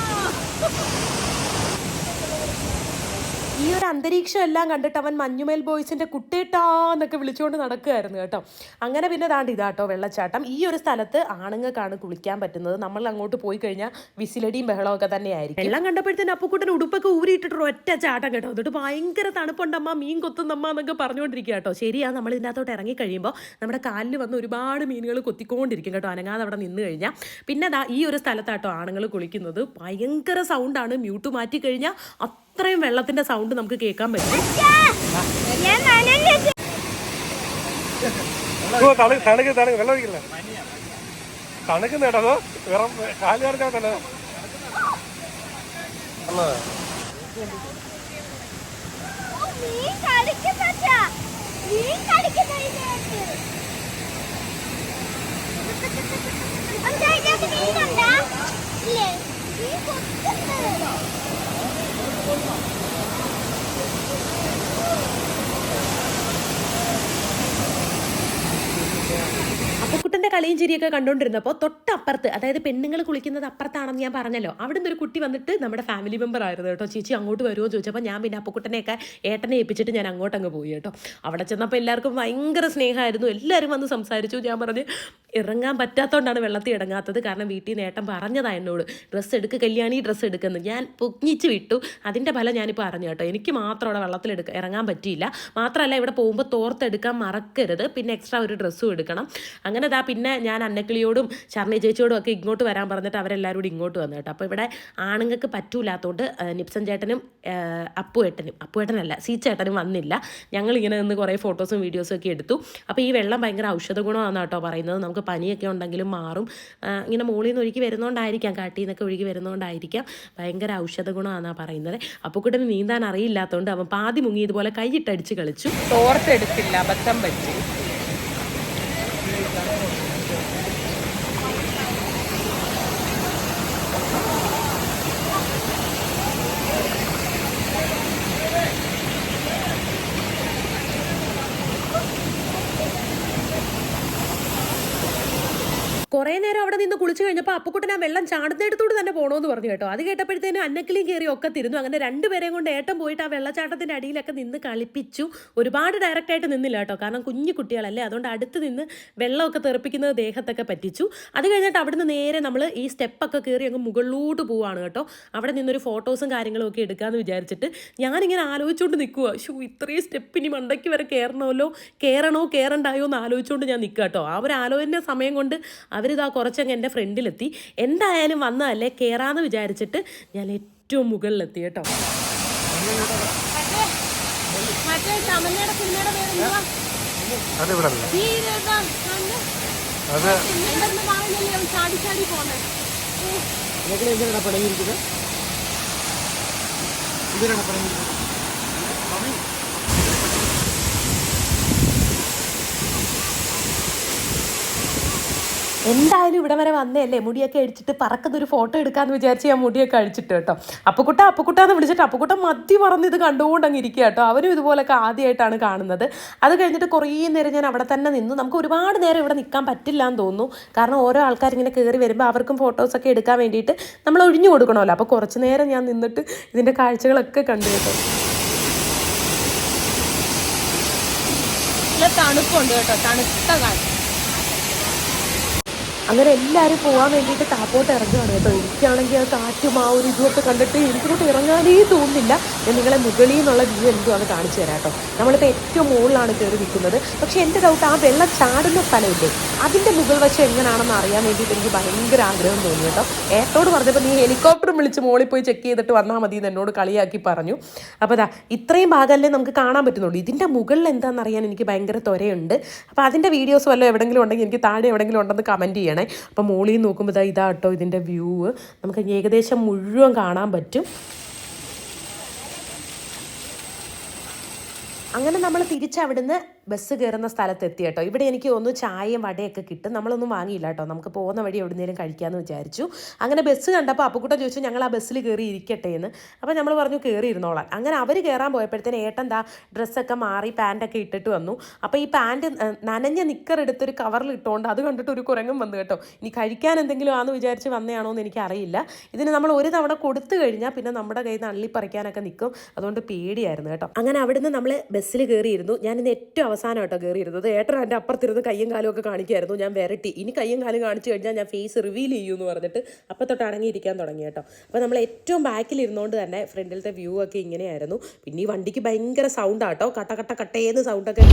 ഈ ഒരു അന്തരീക്ഷം എല്ലാം കണ്ടിട്ട് അവൻ മഞ്ഞുമേൽ ബോയ്സിന്റെ കുട്ടേട്ടാന്നൊക്കെ വിളിച്ചുകൊണ്ട് നടക്കുകയായിരുന്നു കേട്ടോ. അങ്ങനെ പിന്നെ ദാണ്ട് ഇതാട്ടോ വെള്ളച്ചാട്ടം. ഈ ഒരു സ്ഥലത്ത് ആണുങ്ങൾക്കാണ് കുളിക്കാൻ പറ്റുന്നത്. നമ്മൾ അങ്ങോട്ട് പോയി കഴിഞ്ഞാൽ വിസിലടിയും ബഹളമൊക്കെ തന്നെയായിരിക്കും. എല്ലാം കണ്ടപ്പോഴത്തേന് അപ്പുക്കുട്ടൻ ഉടുപ്പൊക്കെ ഊരിയിട്ടിട്ട് ഒറ്റ ചാട്ടം കേട്ടോ. എന്നിട്ട് ഭയങ്കര തണുപ്പുണ്ടമ്മ മീൻ കൊത്തുന്നമ്മ എന്നൊക്കെ പറഞ്ഞുകൊണ്ടിരിക്കുക കേട്ടോ. ശരിയാ നമ്മൾ ഇതിനകത്തോട്ട് ഇറങ്ങി കഴിയുമ്പോൾ നമ്മുടെ കാലിൽ വന്ന് ഒരുപാട് മീനുകൾ കൊത്തിക്കൊണ്ടിരിക്കും കേട്ടോ. അനങ്ങാതെ അവിടെ നിന്ന് കഴിഞ്ഞാൽ പിന്നെ ഈ ഒരു സ്ഥലത്താട്ടോ ആണുങ്ങൾ കുളിക്കുന്നത്. ഭയങ്കര സൗണ്ടാണ് മ്യൂട്ട് മാറ്റി കഴിഞ്ഞാൽ അത്രയും വെള്ളത്തിന്റെ സൗണ്ട് നമുക്ക് കേൾക്കാൻ പറ്റും. ഞാൻ നനഞ്ഞു ഓ തണുക്ക് തണുക്ക് തണുക്ക്. വെള്ളം ഒഴിക്കില്ല. തണുക്കുന്ന കേട്ടോ വെറും കാൽ കാണിച്ചാൽ തന്നെ നല്ലതാ മീൻ കടിക്കുന്നല്ല മീൻ കളിയും ചിരിയൊക്കെ കണ്ടുകൊണ്ടിരുന്നപ്പോൾ തൊട്ടപ്പുറത്ത് അതായത് പെണ്ണുങ്ങൾ കുളിക്കുന്നത് അപ്പുറത്താണെന്ന് ഞാൻ പറഞ്ഞല്ലോ അവിടുന്ന് ഒരു കുട്ടി വന്നിട്ട് നമ്മുടെ ഫാമിലി മെമ്പർ ആയിരുന്നു കേട്ടോ. ചേച്ചി അങ്ങോട്ട് വരുമോ എന്ന് ചോദിച്ചപ്പോൾ ഞാൻ പിന്നെ അപ്പക്കുട്ടനെയൊക്കെ ഏട്ടനെ ഏൽപ്പിച്ചിട്ട് ഞാൻ അങ്ങോട്ടങ്ങ് പോയി കേട്ടോ. അവിടെ ചെന്നപ്പോൾ എല്ലാവർക്കും ഭയങ്കര സ്നേഹമായിരുന്നു. എല്ലാവരും വന്ന് സംസാരിച്ചു. ഞാൻ പറഞ്ഞ് ഇറങ്ങാൻ പറ്റാത്തതുകൊണ്ടാണ് വെള്ളത്തിൽ ഇടങ്ങാത്തത്. കാരണം വീട്ടിൽ നിന്ന് ഏട്ടൻ പറഞ്ഞതാണ് എന്നോട്. ഡ്രസ്സ് എടുക്ക് കല്യാണി ഡ്രസ്സ് എടുക്കുന്നു. ഞാൻ പൊങ്ങിച്ച് വിട്ടു. അതിന്റെ ഫലം ഞാനിപ്പോൾ അറിഞ്ഞു കേട്ടോ. എനിക്ക് മാത്രം അവിടെ വെള്ളത്തിൽ എടുക്ക ഇറങ്ങാൻ പറ്റിയില്ല. മാത്രമല്ല ഇവിടെ പോകുമ്പോൾ തോർത്തെടുക്കാൻ മറക്കരുത്. പിന്നെ എക്സ്ട്രാ ഒരു ഡ്രസ്സും എടുക്കണം. അങ്ങനെ ദാ പിന്നെ ഞാൻ അന്നക്കിളിയോടും ചർണി ചേച്ചിയോടും ഒക്കെ ഇങ്ങോട്ട് വരാൻ പറഞ്ഞിട്ട് അവരെല്ലാവരും കൂടി ഇങ്ങോട്ട് വന്നു കേട്ടോ. അപ്പോൾ ഇവിടെ ആണുങ്ങൾക്ക് പറ്റൂലാത്തോണ്ട് നിപ്സൻ ചേട്ടനും അപ്പു ഏട്ടനും അപ്പു ഏട്ടനല്ല സീ ചേട്ടനും വന്നില്ല. ഞങ്ങൾ ഇങ്ങനെ നിന്ന് കുറേ ഫോട്ടോസും വീഡിയോസും ഒക്കെ എടുത്തു. അപ്പോൾ ഈ വെള്ളം ഭയങ്കര ഔഷധ ഗുണമാണ് കേട്ടോ പറയുന്നത്. നമുക്ക് പനിയൊക്കെ ഉണ്ടെങ്കിലും മാറും. ഇങ്ങനെ മുകളിൽ നിന്ന് ഒഴുകി വരുന്നതുകൊണ്ടായിരിക്കാം കാട്ടിൽ നിന്നൊക്കെ ഒഴുകി വരുന്നതുകൊണ്ടായിരിക്കാം ഭയങ്കര ഔഷധ ഗുണമാണെന്നാണ് പറയുന്നത്. അപ്പുക്കുട്ടന് നീന്താൻ അറിയില്ലാത്തതുകൊണ്ട് അവൻ പാതി മുങ്ങി ഇതുപോലെ കൈയിട്ടടിച്ച് കളിച്ചു. തോർത്തെടുത്തില്ല അബദ്ധം പറ്റി കുറേ നേരം അവിടെ നിന്ന് കുളിച്ച് കഴിഞ്ഞപ്പോൾ അപ്പുക്കുട്ടൻ ആ വെള്ളം ചാടുന്നിടത്തോട് തന്നെ പോകണമെന്ന് പറഞ്ഞു കേട്ടോ. അത് കേട്ടപ്പോഴത്തേനും അന്നക്കിളിയും കയറി ഒക്കെ തിരുന്നു. അങ്ങനെ രണ്ടുപേരെയും കൊണ്ട് ഏട്ടം പോയിട്ട് ആ വെള്ളച്ചാട്ടത്തിന്റെ അടിയിലൊക്കെ നിന്ന് കളിപ്പിച്ചു. ഒരുപാട് ഡയറക്റ്റായിട്ട് നിന്നില്ല കേട്ടോ. കാരണം കുഞ്ഞു കുട്ടികളല്ലേ. അതുകൊണ്ട് അടുത്ത് നിന്ന് വെള്ളമൊക്കെ തെറിപ്പിക്കുന്നത് ദേഹത്തൊക്കെ പറ്റിച്ചു. അത് കഴിഞ്ഞിട്ട് അവിടുന്ന് നേരെ നമ്മൾ ഈ സ്റ്റെപ്പൊക്കെ കയറി അങ്ങ് മുകളിലോട്ട് പോവാണ് കേട്ടോ. അവിടെ നിന്നൊരു ഫോട്ടോസും കാര്യങ്ങളും ഒക്കെ എടുക്കാമെന്ന് വിചാരിച്ചിട്ട് ഞാനിങ്ങനെ ആലോചിച്ചുകൊണ്ട് നിൽക്കുക ഷൂ ഇത്രയും സ്റ്റെപ്പ് ഇനി മണ്ടയ്ക്ക് വരെ കയറണമല്ലോ കയറണോ കയറണ്ടായോ എന്ന് ആലോചിച്ചുകൊണ്ട് ഞാൻ നിൽക്കുക കേട്ടോ. ആ ഒരു ആലോചന സമയം കൊണ്ട് അവരിതാ കുറച്ചങ്ങ് എന്റെ ഫ്രണ്ടിലെത്തി എന്തായാലും വന്നതല്ലേ? കയറാമെന്ന് വിചാരിച്ചിട്ട് ഞാൻ ഏറ്റവും മുകളിലെത്തി കേട്ടോ. മറ്റേ തമിഴ്നാട് സിനിമയുടെ പേര് ചാടി ചാടി പോന്നെ. പടങ്ങിയിരിക്കുന്നത് പടങ്ങിയിരിക്കുന്നത് എന്തായാലും ഇവിടെ വരെ വന്നതല്ലേ? മുടിയൊക്കെ അടിച്ചിട്ട് പറക്കുന്നൊരു ഫോട്ടോ എടുക്കാമെന്ന് വിചാരിച്ച് ഞാൻ മുടിയൊക്കെ അഴിച്ചിട്ട് കേട്ടോ. അപ്പുക്കുട്ട എന്ന് വിളിച്ചിട്ട് അപ്പുക്കുട്ട മതി പറഞ്ഞ് ഇത് കണ്ടുകൊണ്ട് അങ്ങ് ഇരിക്കുക കേട്ടോ. അവരും ഇതുപോലൊക്കെ ആദ്യമായിട്ടാണ് കാണുന്നത്. അത് കഴിഞ്ഞിട്ട് കുറേ നേരം ഞാൻ അവിടെ തന്നെ നിന്നു. നമുക്ക് ഒരുപാട് നേരം ഇവിടെ നിൽക്കാൻ പറ്റില്ല എന്ന് തോന്നുന്നു. കാരണം ഓരോ ആൾക്കാർ ഇങ്ങനെ കയറി വരുമ്പോൾ അവർക്കും ഫോട്ടോസൊക്കെ എടുക്കാൻ വേണ്ടിയിട്ട് നമ്മൾ ഒഴിഞ്ഞു കൊടുക്കണമല്ലോ. അപ്പോൾ കുറച്ച് നേരം ഞാൻ നിന്നിട്ട് ഇതിന്റെ കാഴ്ചകളൊക്കെ കണ്ടു കേട്ടോ. തണുപ്പുണ്ട് കേട്ടോ. തണുത്ത കാറ്റ്. അങ്ങനെ എല്ലാവരും പോകാൻ വേണ്ടിയിട്ട് താപ്പോട്ട് ഇറങ്ങുകയാണ് കേട്ടോ. എനിക്കാണെങ്കിൽ ആ കാറ്റും ആ ഒരു ഇതുമൊക്കെ കണ്ടിട്ട് എനിക്കോട്ട് ഇറങ്ങാനേ തോന്നുന്നില്ല. ഞാൻ നിങ്ങളെ മുകളിൽ നിന്നുള്ള വ്യൂ എന്തുവാണ് കാണിച്ചു തരാം കേട്ടോ. നമ്മളിപ്പോൾ ഏറ്റവും മുകളിലാണ് കയറി നിൽക്കുന്നത്. പക്ഷേ എന്റെ ഡൗട്ട് ആ വെള്ളം ചാടുന്ന സ്ഥലമില്ലേ? അതിന്റെ മുകൾ വശം എങ്ങനെയാണെന്ന് അറിയാൻ വേണ്ടിയിട്ട് എനിക്ക് ഭയങ്കര ആഗ്രഹം തോന്നി കേട്ടോ. ഏട്ടോട് പറഞ്ഞപ്പോൾ നീ ഹെലികോപ്റ്ററും വിളിച്ച് മുകളിൽ പോയി ചെക്ക് ചെയ്തിട്ട് വന്നാൽ മതി എന്ന് എന്നോട് കളിയാക്കി പറഞ്ഞു. അപ്പോൾ അതാ ഇത്രയും ഭാഗമല്ലേ നമുക്ക് കാണാൻ പറ്റുന്നുള്ളൂ. ഇതിന്റെ മുകളിൽ എന്താണെന്ന് അറിയാൻ എനിക്ക് ഭയങ്കര ത്വരയുണ്ട്. അപ്പോൾ അതിന്റെ വീഡിയോസ് വല്ലതും എവിടെയെങ്കിലും ഉണ്ടെങ്കിൽ എനിക്ക് താഴെ എവിടെയെങ്കിലും ഉണ്ടെന്ന് കമന്റ് ചെയ്യണേ. അപ്പോൾ മുകളിൽ നിന്ന് നോക്കുമ്പോൾ ഇതാ ഇതാ കേട്ടോ ഇതിന്റെ വ്യൂ നമുക്ക് ഏകദേശം മുഴുവൻ കാണാൻ പറ്റും. അങ്ങനെ നമ്മൾ തിരിച്ചവിടുന്ന് ബസ് കയറുന്ന സ്ഥലത്ത് എത്തി കേട്ടോ. ഇവിടെ എനിക്ക് ഒന്ന് ചായയും വടയൊക്കെ കിട്ടും. നമ്മളൊന്നും വാങ്ങിയില്ല കേട്ടോ. നമുക്ക് പോകുന്ന വഴി എവിടുന്നേലും കഴിക്കാമെന്ന് വിചാരിച്ചു. അങ്ങനെ ബസ് കണ്ടപ്പോൾ അപ്പുക്കുട്ടൻ ചോദിച്ചു ഞങ്ങൾ ആ ബസ്സിൽ കയറി ഇരിക്കട്ടെ എന്ന്. അപ്പോൾ നമ്മൾ പറഞ്ഞു കയറി ഇരുന്നോളാം അങ്ങനെ അവർ കയറാൻ പോയപ്പോഴത്തേന് ഏട്ടൻ എന്താ ഡ്രസ്സൊക്കെ മാറി പാന്റൊക്കെ ഇട്ടിട്ട് വന്നു. അപ്പോൾ ഈ പാന്റ് നനഞ്ഞ നിക്കർ എടുത്തൊരു കവറിൽ ഇട്ടുകൊണ്ട് അത് കണ്ടിട്ട് ഒരു കുരങ്ങും വന്നു കേട്ടോ. ഇനി കഴിക്കാൻ എന്തെങ്കിലും ആണെന്ന് വിചാരിച്ച് വന്നതാണോ എന്ന് എനിക്കറിയില്ല ഇതിന് നമ്മൾ ഒരു തവണ കൊടുത്തു കഴിഞ്ഞാൽ പിന്നെ നമ്മുടെ കയ്യിൽ നിന്ന് അള്ളിപ്പറിക്കാനൊക്കെ നിൽക്കും അതുകൊണ്ട് പേടിയായിരുന്നു കേട്ടോ. അങ്ങനെ അവിടുന്ന് നമ്മൾ ബസ്സിൽ കയറിയിരുന്നു ഞാനിന്ന് ഏറ്റവും അവസാനം കേട്ടോ കയറിയിരുന്നത് ഏട്ടൻ എന്റെ അപ്പുറത്തിരുന്ന് കയ്യും കാലും ഒക്കെ കാണിക്കുമായിരുന്നു ഞാൻ വിരട്ടി. ഇനി കയ്യും കാലും കാണിച്ചു കഴിഞ്ഞാൽ ഞാൻ ഫേസ് റിവീൽ ചെയ്യൂ എന്ന് പറഞ്ഞിട്ട് അപ്പം തൊട്ട് അടങ്ങിയിരിക്കാൻ തുടങ്ങി കേട്ടോ. അപ്പോൾ നമ്മൾ ഏറ്റവും ബാക്കിൽ ഇരുന്നുകൊണ്ട് തന്നെ ഫ്രണ്ടിലത്തെ വ്യൂ ഒക്കെ ഇങ്ങനെയായിരുന്നു. പിന്നെ ഈ വണ്ടിക്ക് ഭയങ്കര സൗണ്ടാട്ടോ കട്ട കട്ട കട്ടേന്ന് സൗണ്ടൊക്കെ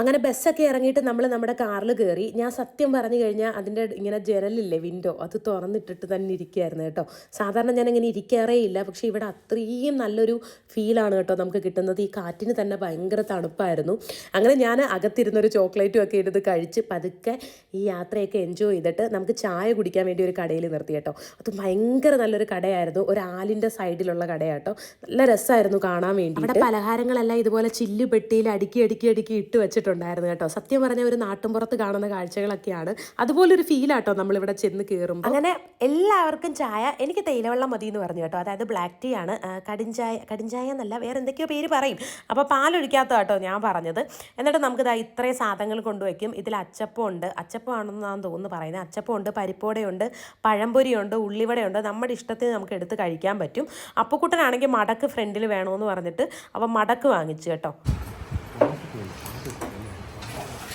അങ്ങനെ ബസ്സൊക്കെ ഇറങ്ങിയിട്ട് നമ്മൾ നമ്മുടെ കാറിൽ കയറി ഞാൻ സത്യം പറഞ്ഞു കഴിഞ്ഞാൽ അതിന്റെ ഇങ്ങനെ ജനലില്ലേ വിൻഡോ അത് തുറന്നിട്ടിട്ട് തന്നെ ഇരിക്കുകയായിരുന്നു കേട്ടോ. സാധാരണ ഞാൻ ഇങ്ങനെ ഇരിക്കാറേ ഇല്ല. പക്ഷേ ഇവിടെ അത്രയും നല്ലൊരു ഫീലാണ് കേട്ടോ നമുക്ക് കിട്ടുന്നത്. ഈ കാറ്റിന് തന്നെ ഭയങ്കര തണുപ്പായിരുന്നു. അങ്ങനെ ഞാൻ അകത്തിരുന്നൊരു ചോക്ലേറ്റും ഒക്കെ ഇരുന്ന് കഴിച്ച് പതുക്കെ ഈ യാത്രയൊക്കെ എൻജോയ് ചെയ്തിട്ട് നമുക്ക് ചായ കുടിക്കാൻ വേണ്ടി ഒരു കടയിൽ നിർത്തി കേട്ടോ. അത് ഭയങ്കര നല്ലൊരു കടയായിരുന്നു. ഒരു ആലിന്റെ സൈഡിലുള്ള കടയാട്ടോ. നല്ല രസമായിരുന്നു കാണാൻ വേണ്ടി അവിടെ പലഹാരങ്ങളെല്ലാം ഇതുപോലെ ചില്ല് പെട്ടിയിൽ അടുക്കി അടുക്കി അടുക്കി ഇട്ട് വെച്ചിട്ടുണ്ടായിരുന്നു കേട്ടോ. സത്യം പറഞ്ഞ ഒരു നാട്ടുമ്പുറത്ത് കാണുന്ന കാഴ്ചകളൊക്കെയാണ്. അതുപോലൊരു ഫീലാട്ടോ നമ്മളിവിടെ ചെന്ന് കയറും അങ്ങനെ എല്ലാവർക്കും ചായ എനിക്ക് തേയിലവെള്ളം മതി എന്ന് പറഞ്ഞു കേട്ടോ. അതായത് ബ്ലാക്ക് ടീ ആണ്. കടിഞ്ചായ കടിഞ്ചായ എന്നല്ല വേറെ എന്തൊക്കെയോ പേര് പറയും. അപ്പോൾ പാലൊഴിക്കാത്ത കേട്ടോ ഞാൻ പറഞ്ഞത്. എന്നിട്ട് നമുക്ക് ഇതാ ഇത്രയും സാധനങ്ങൾ കൊണ്ടുവയ്ക്കും. ഇതിൽ അച്ചപ്പം ഉണ്ട് അച്ചപ്പമാണെന്നാണ് തോന്നുന്നു പറയുന്നത്. അച്ചപ്പമുണ്ട് പരിപ്പോടയുണ്ട് പഴംപൊരിയുണ്ട് ഉള്ളിവടയുണ്ട്. നമ്മുടെ ഇഷ്ടത്തിന് നമുക്ക് എടുത്ത് കഴിക്കാൻ പറ്റും. അപ്പക്കൂട്ടനാണെങ്കിൽ മടക്ക് ഫ്രണ്ടിൽ വേണമെന്ന് പറഞ്ഞിട്ട് അപ്പം മടക്ക് വാങ്ങിച്ചു കേട്ടോ.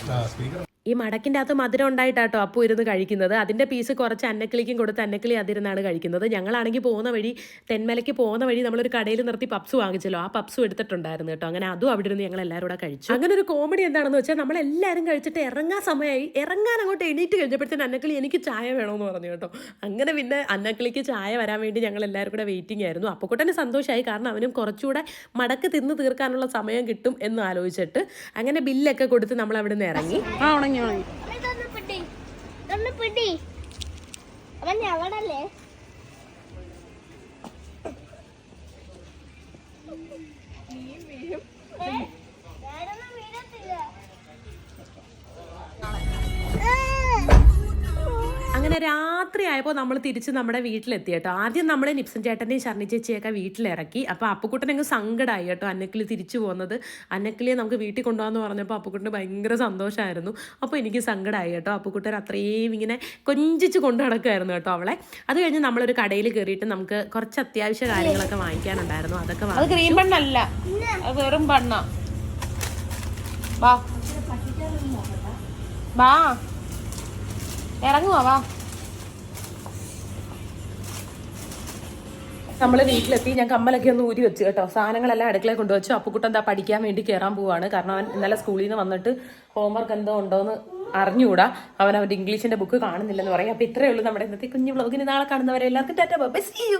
Uh, speaking of ഈ മടക്കിന്റെ അകത്ത് മധുരം ഉണ്ടായിട്ടാട്ടോ അപ്പു ഇരുന്ന് കഴിക്കുന്നത്. അതിന്റെ പീസ് കുറച്ച് അന്നക്കിളിക്കും കൊടുത്ത് അന്നക്കിളി അതിരുന്നാണ് കഴിക്കുന്നത്. ഞങ്ങളാണെങ്കിൽ പോകുന്ന വഴി തെന്മലയ്ക്ക് പോകുന്ന വഴി നമ്മളൊരു കടയിൽ നിർത്തി പപ്സ് വാങ്ങിച്ചല്ലോ. ആ പപ്സും എടുത്തിട്ടുണ്ടായിരുന്നു കേട്ടോ. അങ്ങനെ അതും അവിടെ ഇരുന്ന് ഞങ്ങൾ എല്ലാവരും കൂടെ കഴിച്ചു. അങ്ങനെ ഒരു കോമഡി എന്താണെന്ന് വെച്ചാൽ നമ്മളെല്ലാവരും കഴിച്ചിട്ട് ഇറങ്ങാൻ സമയമായി ഇറങ്ങാൻ അങ്ങോട്ട് എണീറ്റ് കഴിഞ്ഞപ്പോഴത്തേന് അന്നക്കിളി എനിക്ക് ചായ വേണമെന്ന് പറഞ്ഞു കേട്ടോ. അങ്ങനെ പിന്നെ അന്നക്കിളിക്ക് ചായ വരാൻ വേണ്ടി ഞങ്ങൾ എല്ലാവരും കൂടെ വെയിറ്റിംഗ് ആയിരുന്നു. അപ്പോൾ തന്നെ സന്തോഷമായി കാരണം അവനും കുറച്ചുകൂടെ മടക്ക് തിന്ന് തീർക്കാനുള്ള സമയം കിട്ടും എന്ന് ആലോചിച്ചിട്ട് അങ്ങനെ ബില്ലൊക്കെ കൊടുത്ത് നമ്മൾ അവിടെ നിന്ന് ഇറങ്ങി. ആ പിടി. അവൻ ഞവടല്ലേ ഞാനൊന്നും അങ്ങനെ രാത്രിയായപ്പോൾ രാത്രി ആയപ്പോൾ നമ്മൾ തിരിച്ച് നമ്മുടെ വീട്ടിലെത്തി കേട്ടോ. ആദ്യം നമ്മൾ നിപ്സൻ ചേട്ടന്റെയും ശർണി ചേച്ചിയൊക്കെ വീട്ടിലിറക്കി. അപ്പോൾ അപ്പുക്കുട്ടനങ്ങ് സങ്കടമായി കേട്ടോ അന്നക്കിളി തിരിച്ചു പോകുന്നത് അന്നക്കിളിയെ നമുക്ക് വീട്ടിൽ കൊണ്ടുപോകാന്ന് പറഞ്ഞപ്പോൾ അപ്പുക്കുട്ടന് ഭയങ്കര സന്തോഷമായിരുന്നു അപ്പോൾ എനിക്ക് സങ്കടമായി കേട്ടോ. അപ്പുക്കുട്ടൻ അത്രയും ഇങ്ങനെ കൊഞ്ചിച്ച് കൊണ്ടു നടക്കുമായിരുന്നു കേട്ടോ അവളെ. അത് കഴിഞ്ഞ് നമ്മളൊരു കടയിൽ കയറിയിട്ട് നമുക്ക് കുറച്ച് അത്യാവശ്യ കാര്യങ്ങളൊക്കെ വാങ്ങിക്കാനുണ്ടായിരുന്നു. അതൊക്കെ അത് ഗ്രീൻ ക്രീം ബണ്ണല്ല അത് വെറും ബണ്ണ വാ. വാ. ഇറങ്ങുവാ നമ്മൾ വീട്ടിലെത്തി ഞാൻ കമ്മലൊക്കെ ഒന്ന് ഊരി വെച്ച് കേട്ടോ. സാധനങ്ങളെല്ലാം അടുക്കളയിൽ കൊണ്ടുവച്ചു. അപ്പുക്കുട്ടൻ എന്താ പഠിക്കാൻ വേണ്ടി കയറാൻ പോവാണ്. കാരണം അവൻ ഇന്നലെ സ്കൂളിൽ നിന്ന് വന്നിട്ട് ഹോംവർക്ക് എന്തോ ഉണ്ടോന്ന് അറിഞ്ഞുകൂടാ. അവൻ അവന്റെ ഇംഗ്ലീഷിന്റെ ബുക്ക് കാണുന്നില്ലെന്ന് പറയും. അപ്പൊ ഇത്രയേ ഉള്ളൂ നമ്മുടെ ഇന്നത്തെ കുഞ്ഞു വ്ളോഗിന് നാളെ കാണുന്നവരെ എല്ലാവർക്കും ബൈ. See you